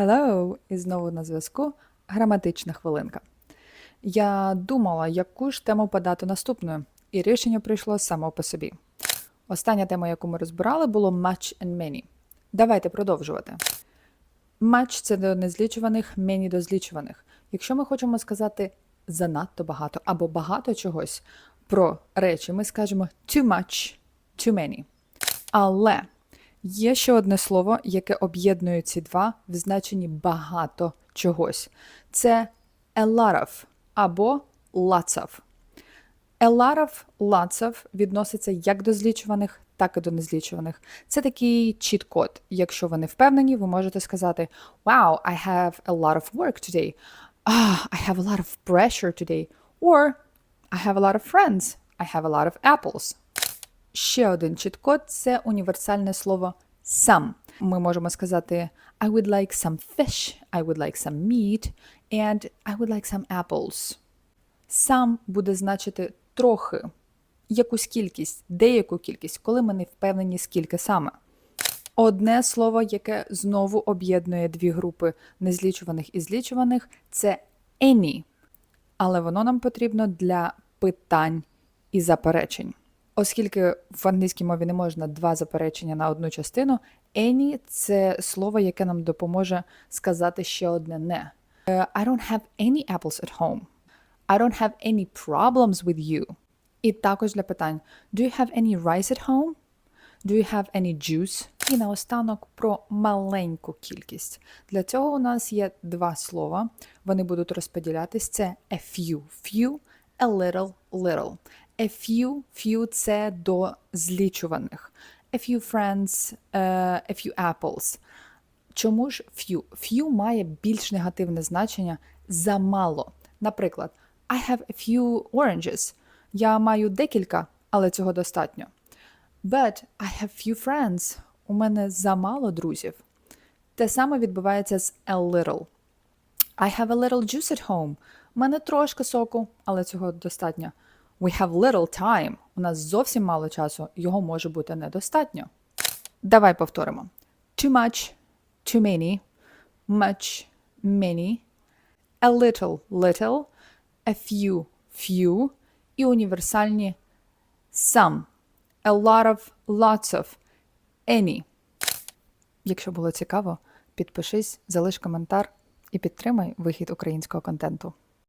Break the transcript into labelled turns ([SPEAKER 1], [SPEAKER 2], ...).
[SPEAKER 1] Hello! І знову на зв'язку граматична хвилинка. Я думала, яку ж тему подати наступною, і рішення прийшло само по собі. Остання тема, яку ми розбирали, було much and many. Давайте продовжувати. Much – це до незлічуваних, many – до злічуваних. Якщо ми хочемо сказати занадто багато або багато чогось про речі, ми скажемо too much, too many. Але є ще одне слово, яке об'єднує ці два в значенні багато чогось. Це of або of, lots of відноситься як до злічуваних, так і до незлічуваних. Це такий чіт-код. Якщо ви не впевнені, ви можете сказати Wow, I have a lot of work today. Ah, I have a lot of pressure today. Or I have a lot of friends. I have a lot of apples. Ще один чіт-код – це універсальне слово some. Ми можемо сказати I would like some fish, I would like some meat, and I would like some apples. Some буде значити трохи, якусь кількість, деяку кількість, коли ми не впевнені, скільки саме. Одне слово, яке знову об'єднує дві групи незлічуваних і злічуваних, це any. Але воно нам потрібно для питань і заперечень. Оскільки в англійській мові не можна два заперечення на одну частину, any – це слово, яке нам допоможе сказати ще одне не. Е, I don't have any apples at home. I don't have any problems with you. І також для питань Do you have any rice at home? Do you have any juice? І наостанок про маленьку кількість. Для цього у нас є два слова. Вони будуть розподілятись. Це a few, few, a little, little. A few, few – це до злічуваних. A few friends, uh, a few apples. Чому ж few? Few має більш негативне значення замало. Наприклад, I have a few oranges. Я маю декілька, але цього достатньо. But I have few friends. У мене замало друзів. Те саме відбувається з a little. I have a little juice at home. У мене трошки соку, але цього достатньо. We have little time. У нас зовсім мало часу, його може бути недостатньо. Давай повторимо. Too much, too many, much, many, a little, little, a few, few і універсальні some, a lot of, lots of, any. Якщо було цікаво, підпишись, залиш коментар і підтримай вихід українського контенту.